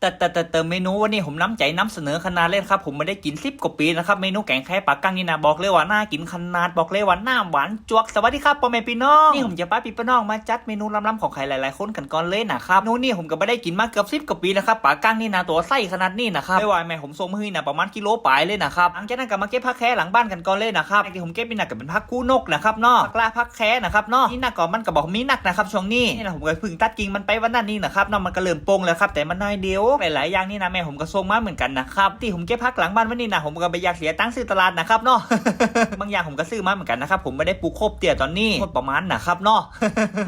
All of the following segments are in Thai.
แต่แต่แต่แต่เมนูวันนี้ผมน้ำใจน้ำเสนอขนาดเล่นครับผมไม่ได้กินสิบกว่าปีนะครับเมนูแกงไข่ปลากั้งนี่นะบอกเลยว่าน่ากินขนาดบอกเลยว่าน้ำหวานจวกสวัสดีครับพ่อแม่พี่น้องนี่ผมจะป้าพี่พี่น้องมาจัดเมนูล้ำๆของใครหลายๆคนกันก่อนเลยนะครับเมนูนี่ผมก็ไม่ได้กินมาเกือบสิบกว่าปีนะครับปลากั้งนี่นะตัวไส้ขนาดนี้นะครับไม่ไหวแม่ผมส่งมือนะประมาณกิโลปลายเลยนะครับหลังจากนั้นก็มาเก็บผักแค่หลังบ้านกันก่อนเลยนะครับที่ผมเก็บนี่นะก็เป็นผักกู้นกนะครับเนาะผักลาผักแค่นะครับเนาะนี่นะก่อนมันก็บอกมีนักนะครับช่วงนี้นี่นะผมก็เพิ่งตัดกิ่งมันไปวันนั้นนี่นะครับเนาะมันก็เริ่มโป่งแล้วครับแต่มันน้อยเดียวหลายๆอย่างนี่นะแม่ผมก็ส่งมาเหมือนกันนะครับที่ผมเก็บผักหลังบ้านวันนี้นะผมก็ไปอยากเสียตังค์ซื้อตลาดนะครับเนาะบางอย่างผมก็ซื้อมาเหมือนกันนะครับผมไม่ได้ปลูกครบเตี่ยตอนนี้หมดประมาณนะครับเนาะ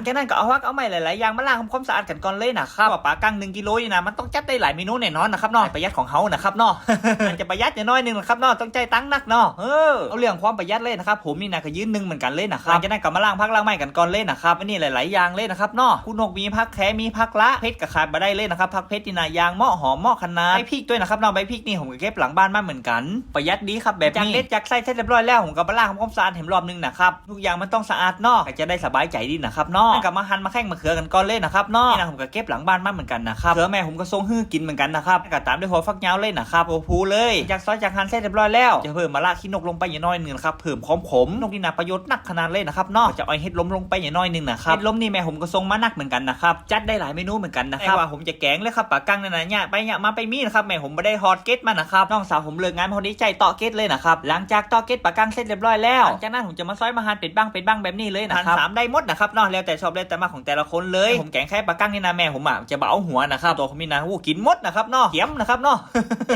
แค่นั้นก็เอาพักเอาใหม่หลายๆอย่างมาล้างความสะอาดกันก่อนเลยนะครับว่าปลากั้งหนึ่งกิโลนี่นะมันต้องจัดได้หลายเมนูแน่นอนนะครับเนาะประหยัดของเขานะครับเนาะมันจะประหยัดน้อยหนึ่งนะครับเนาะต้องใจตั้งนักเนาะเออเอาเรื่องความประหยัดเลยนะครับผมนี่นะก็ยืนหนึ่งเหมือนกันเลยนะครับจากนั้นก็มาล้างพักล้างใหม่กันก่อนเลยนะครับอันนี้หลาย ๆ อย่างเลยนะครับเนาะคุณนกมีพักแค่มีพักละเพชรกับขาดมาได้เลยนะครับพักเพชรนี่นะยางเหมาะหอมหมาะขนาดใบพริกด้วยนะครับเนาะใบพริกนี่ผมก็เก็บหลังบ้านมาเหมือนกันประหยัดดีครับแบบนี้จากเล็ดจากไส้เสร็จเรียบร้อยแล้วผมก็มาล้างทำความสะอาดเห็นรอบนึงนะครับทุกอย่างมันต้องสะอาดนาะก็จะได้สบายใจดีนะครับนาะกับมาหั่นมาแข้งมาเขือกันก่อนเลยนะครับนาะนี่นะผมก็เก็บหลังบ้านมาเหมือนกันนะครับเขือแม่ผมก็ทรงฮื้อกินเหมือนกันนะครับก็ตามด้วยหัวฟักยาวเลยนะครับโอ้โหเลยจากซอยจากหั่นเสร็จเรียบร้อยแล้วจะเพิ่มมาละขี้นกลงไปอย่างน้อยหนึงนะครับเพิ่มความขมนกนี่นะประโยชน์หนักขนาดเลยนะครับนาะจะเอาเห็ดล้มลงไปอย่างน้อยหนึงนะครับเห็ดล้มนี่แม่ผมก็ทรงมาหนักเหมือนกันนะครับจัดได้หลายเมนูเหมือนกันนะครับว่าผมจะแกงเลยครับปลากังนั่นเนี่ยไปเนี่ยมาไปมีนะครับแม่ผมไม่ได้ฮอตเกตมานะครับน้องสาวผมเลิกงานพอดีใจต่อเกตเลยนะครับหลังจากต่อเกตปลากังเสร็จเรียบร้อยแล้วหลังจากนั้นผมจะมาซอยมาหันเป็ดบ้างเป็ดบ้างแบบนี้เลยนะครับหันสามได้หมดนะครับนาะแล้วแต่ชอบแล้วแต่มาของแต่ละคนเลยผมแกงแค่ปลากังนี่นะแม่ผมอะจะเบาหัวนะครับตัวผมนี่นะวู้กินหมดนะครับเนาะเขียมนะครับเนาะ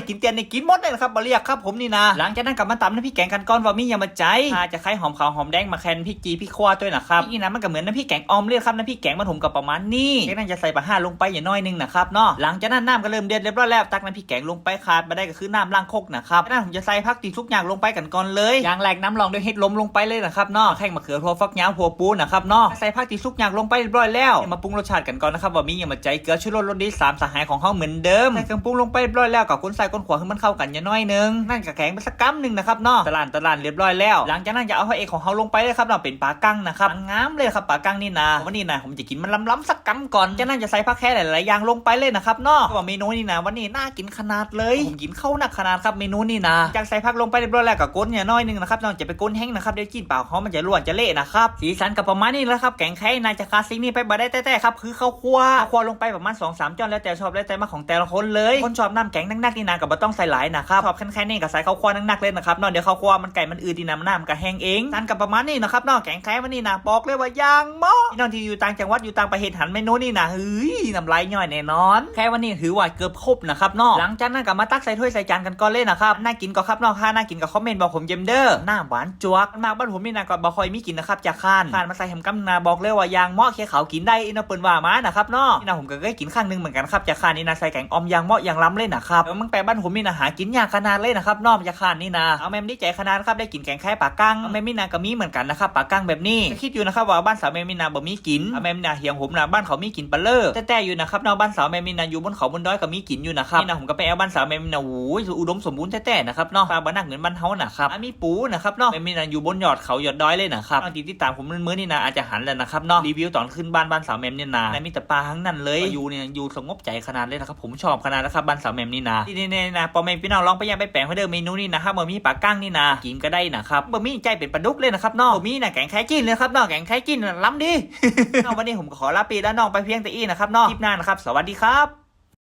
กินเตียนนี่กินหมดเลยนะครับบเรียกครับผมนี่นะหลังจากนั้นกลับมาตำน้ำพริกแกงกันก้อนว่ามีอย่ามาใจถ้าจะใช้หอมขาวหอมแดงมาแคนพริกจีพริกขั่วด้วยนะครับนี่นะมันก็เหมือนน้ำพริกแกงออมเลยครับน้ำพริกแกงมันผมกับประมาณนี้จากนั้นจะใส่ปลาห้าลงไปอย่างน้อยนึงนะครับเนาะหลังจากนั้นน้ำก็เริ่มเดือดเรียบร้อยแล้วตักน้ำพริกแกงลงไปขาดมาได้ก็คือน้ำล้างคกนะครับนั้นผมจะใส่ผักตีทุกอย่างลงไปกันก่อนเลยอย่างแรกน้ำลองด้วยเห็ดล้มลงไปเลยนะครับเนาะแข้งมะเขือพวฟักยาวหัวปูนะครับเนาะใส่ผักตีทุกอย่างลงไปเรียบร้อยแล้วมาปรุงรสชาติกันก่อนนะครับว่ามีอย่างมาใจเกลือชูรสรสดีสามสหายของเขาเหมือนเดิมใส่เครื่องปรุงลงไปเรียบร้อยแล้วกับคนใส่ก้นขวาให้มันเข้ากันอย่าน้อยนึงนั่นก็แข็งไปสักกั๊มหนึ่งนะครับเนาะตะลานตะลานเรียบร้อยแล้ว หลังจากนั้นจะเอาพระเอกของเขาลงไปเลยครับเราเป็นปลากั้งนะครับงามเลยครับปลากั้งนี่นะวันนี้นะผมจะกินมันล้ำๆสักกั๊มก่อนจากนั้นจะใส่ผักแค่หลายๆอย่างลงไปเลยนะครับเนาะว่าเมนูนี่นะวันนี้น่ากินขนาดเลยผมกินเข้าหนักขนาดครับเมนูนี่นะจากใส่ผักลงไปเรียบร้อยแล้วกับก้นอย่างน้อยหนึงนะครับน้องจะไปก้นแห้งนะครับเดี๋ยวกินเปล่าเขามันจะร่วนจะเละนะครับสีสันกับประมาณนี้แหล้วครับแกงไข่นายจะคาซิงนี่ไปบ่ได้แต่ๆครับคือข้าวคั่วข้าวคั่วลงไปประมาณ2อสามจ้อนแล้วแต่ชอบแล้วแต่มาของแต่ละคนเลยคนชอบน้ำแกงนักๆนี่นะกับบ่ต้องใส่หลายนะครับชอบแค่ๆนี่ก็ใส่ข้าวคั่วนักๆเลยนะครับเนอนเดี๋ยวข้าวคั่วมันไก่มันอืดดีน้ำน้ำก็แห้งเองทานกับประมาณนี้นะครับเนอกแกงไข่วันนี้นะบอกเลยว่าย่างเหมาะพี่น้องที่อยู่ต่างจังหวัดอยู่ต่างประเทศหันเมนูนี่นะเฮ้ยน้ำลายย่อยแน่นอนแค่วันนี้ถือว่าเกือบครบนะครับนอกหลังจากนั้นก็มาตักใส่ถ้วยใส่จานกันก่อนเลยนะครับน่ากินก็ครับนอกถ้าน่ากินก็คอมเมนต์บอกผมเยมเด้อหน้าหวานจวกมากบ้านผมนี่นะก็บ่คอยมีกินนะครับจากข้านข้านมาใส่แฮมกัมนาบอกเลยว่ายางเหมาะแค่เขาวกินได้อินเปิ้นว่ามานะครับนาะนี่นะผมก็เคยกินข้างนึงเหมือนกันครับจากข้านนี่นะใส่แกงอมยางเหมาะยางล้ำเลยนะครับแล้วมึงแปลบ้านผมนี่นะหากินยากขนาดเลยนะครับนอกจากข้านนี่นะเอาแมมดีใจขนาดครับได้กินแกงไข่ปลากั้งแมมมินาก็มีเหมือนกันนะครับปลากั้งแบบนี้คิดอยู่นะครับว่าบ้านสาวแมมมินาบ่มีกินแมมมินาเฮียงผมนะบ้านเขามีกินปลาเลอร์แต่แต่อยู่นะครับนอกบ้านสาวแมมมินาอยู่บนเขาบนดอยก็มีกินอยู่นะครับนี่นะผมก็ไปเอาบ้านสาวแมมมินาโอ้ยอุดมสมบูรณ์แต่ๆนะครับเนาะปลาบ้านนักเหมือนบ้านเฮานะครับอะมีปูนะครับเนาะแมมมินาอยู่บนยอดเขายอดดอยเลยนะครับตอนที่ตามผมมื้อๆนี่นะอาจจะหันแล้วนะครับเนาะรีวิวตอนขึ้นบ้านบ้านสาวแมมเนี่ยนะแต่มีแต่ปลาทั้งนั้นเลยอยู่เนี่ยอยู่สงบใจขนาดเลยนะครับผมชอบขนาดนะครับบ้านสาวแมมนี่นะที่นี่ๆนะปอแมมพี่น้องลองไปยังไปแปลงให้เดิมเมนูนี่นะครับบะหมี่ปลากั้งนี่นะกินก็ได้นะครับบะหมี่ใจเป็นปลาดุกเลยนะครับเนาะบะหมี่น่ะแกงไข่จิ้นเลยครับเนาะแกงไข่จิ้นน่ะล้ำดีเอาวันนี้ผมก็ขอลาปีแล้วน้องไปเพียงแต่อีนะครับเนาะคลิปหน้านะครับสวัสดีครับ